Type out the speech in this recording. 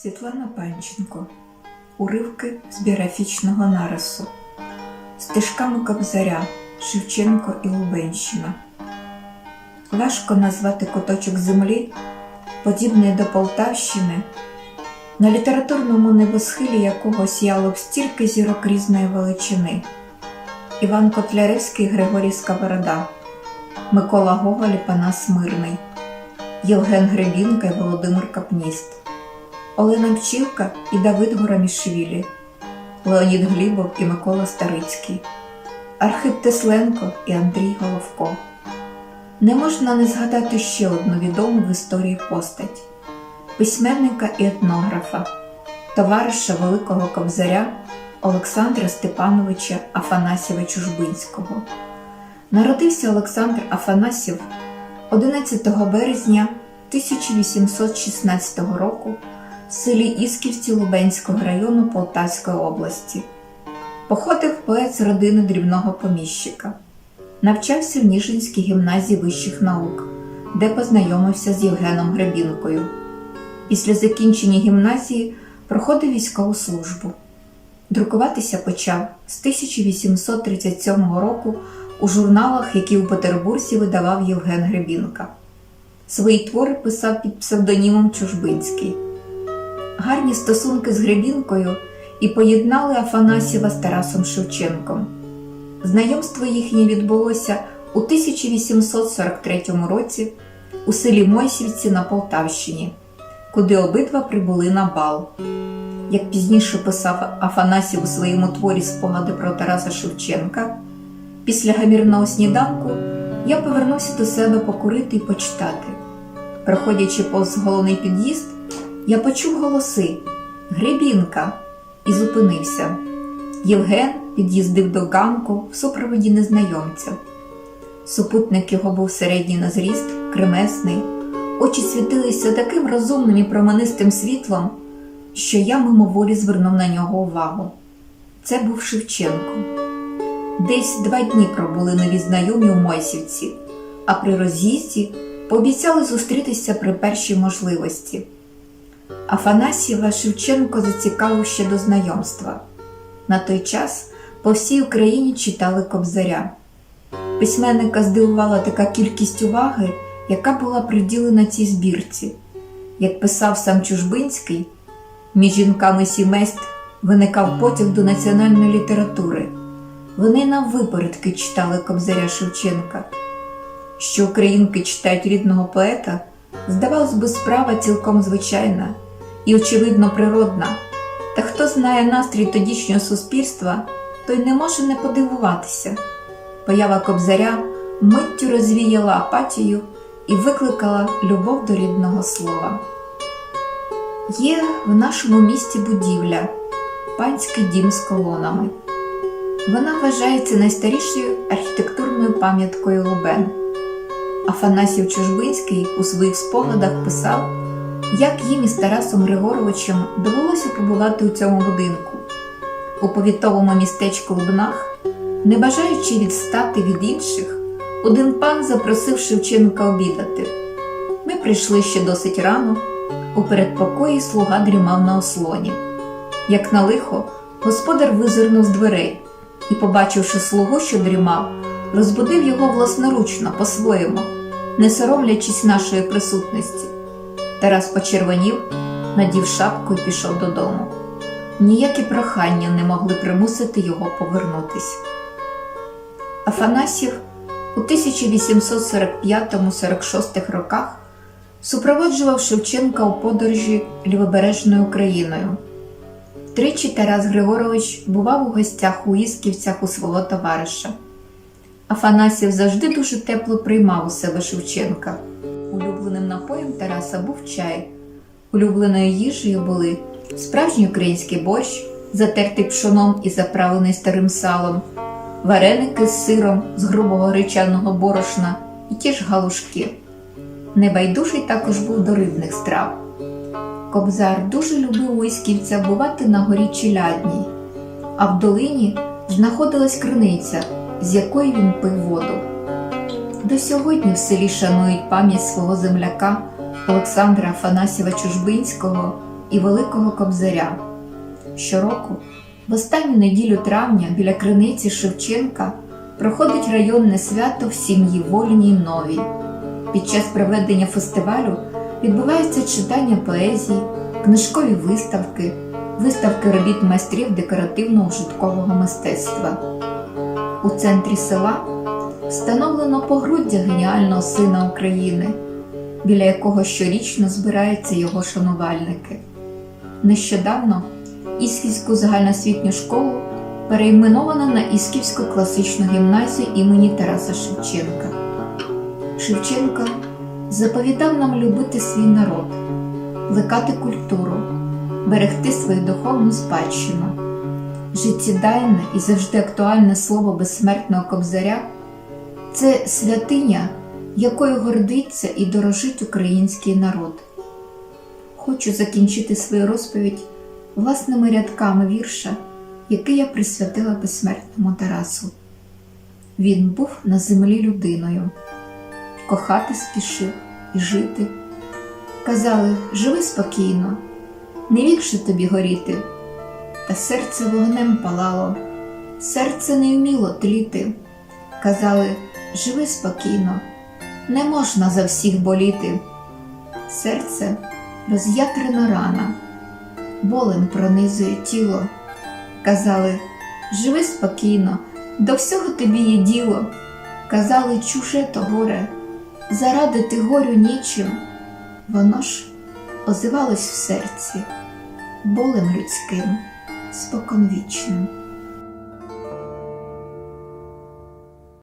Світлана Панченко. Уривки з біографічного нарису. Стежками Кобзаря, Шевченко і Лубенщина. Важко назвати куточок землі, подібний до Полтавщини, на літературному небосхилі якого сіяло б стільки зірок різної величини. Іван Котляревський, Григорій Сковорода, Микола Гоголь і Панас Мирний, Євген Гребінка і Володимир Капніст. Олена Пчілка і Давид Горамішвілі, Леонід Глібов і Микола Старицький, Архип Тесленко і Андрій Головко. Не можна не згадати ще одну відому в історії постать письменника і етнографа, товариша Великого Кобзаря Олександра Степановича Афанасєва Чужбинського. Народився Олександр Афанасів 11 березня 1816 року в селі Ісківці Лубенського району Полтавської області. Походив поет з родини дрібного поміщика. Навчався в Ніжинській гімназії вищих наук, де познайомився з Євгеном Гребінкою. Після закінчення гімназії проходив військову службу. Друкуватися почав з 1837 року у журналах, які у Петербурзі видавав Євген Гребінка. Свої твори писав під псевдонімом Чужбинський. Гарні стосунки з Гребінкою і поєднали Афанасьєва з Тарасом Шевченком. Знайомство їхнє відбулося у 1843 році у селі Мойсівці на Полтавщині, куди обидва прибули на бал. Як пізніше писав Афанасів у своєму творі спогади про Тараса Шевченка, після гамірного сніданку я повернувся до себе покурити і почитати. Проходячи повз головний під'їзд, я почув голоси Гребінка і зупинився. Євген під'їздив до ганку в супроводі незнайомця. Супутник його був середній на зріст, кремесний, очі світилися таким розумним і променистим світлом, що я мимоволі звернув на нього увагу. Це був Шевченко. Десь два дні пробули нові знайомі у Мойсівці, а при роз'їзді пообіцяли зустрітися при першій можливості. Афанасьєва Шевченко зацікавив ще до знайомства. На той час по всій Україні читали Кобзаря. Письменника здивувала така кількість уваги, яка була приділена цій збірці. Як писав сам Чужбинський, між жінками сімейств виникав потяг до національної літератури. Вони наввипередки читали Кобзаря Шевченка. Що українки читають рідного поета, здавалось би, справа цілком звичайна і, очевидно, природна. Та хто знає настрій тодішнього суспільства, той не може не подивуватися. Поява кобзаря миттю розвіяла апатію і викликала любов до рідного слова. Є в нашому місті будівля, панський дім з колонами. Вона вважається найстарішою архітектурною пам'яткою Лубен. Афанасів Чужбинський у своїх спогадах писав, як їм із Тарасом Григоровичем довелося побувати у цьому будинку. У повітовому містечку Лубнах, не бажаючи відстати від інших, один пан запросив Шевченка обідати. Ми прийшли ще досить рано. У передпокої слуга дрімав на ослоні. Як на лихо, господар визирнув з дверей і, побачивши слугу, що дрімав, розбудив його власноручно, по-своєму, не соромлячись нашої присутності. Тарас почервонів, надів шапку і пішов додому. Ніякі прохання не могли примусити його повернутись. Афанасів у 1845-46 роках супроводжував Шевченка у подорожі лівобережною Україною. Тричі Тарас Григорович бував у гостях у Ісківцях у свого товариша. Афанасів завжди дуже тепло приймав у себе Шевченка. Улюбленим напоєм Тараса був чай. Улюбленою їжею були справжній український борщ, затертий пшоном і заправлений старим салом, вареники з сиром з грубого гречаного борошна і ті ж галушки. Небайдужий також був до рибних страв. Кобзар дуже любив у Ісківцях бувати на горі Челядній, а в долині знаходилась криниця, з якої він пив воду. До сьогодні в селі шанують пам'ять свого земляка Олександра Афанасєва Чужбинського і Великого Кобзаря. Щороку, в останню неділю травня біля криниці Шевченка проходить районне свято в сім'ї Вольній Новій. Під час проведення фестивалю відбувається читання поезії, книжкові виставки, виставки робіт майстрів декоративно-ужиткового мистецтва. У центрі села встановлено погруддя геніального сина України, біля якого щорічно збираються його шанувальники. Нещодавно Ісківську загальноосвітню школу перейменовано на Ісківську класичну гімназію імені Тараса Шевченка. Шевченко заповідав нам любити свій народ, плекати культуру, берегти свою духовну спадщину. Життєдайне і завжди актуальне слово безсмертного кобзаря це святиня, якою гордиться і дорожить український народ. Хочу закінчити свою розповідь власними рядками вірша, який я присвятила безсмертному Тарасу. Він був на землі людиною, кохати спішив і жити. Казали, живи спокійно, не вік же тобі горіти, та серце вогнем палало, серце не вміло тліти. Казали, живи спокійно, не можна за всіх боліти. Серце роз'ятрена рана, болем пронизує тіло. Казали, живи спокійно, до всього тобі є діло. Казали, чуже то горе, зарадити горю нічим. Воно ж озивалось в серці болем людським, споконвічним.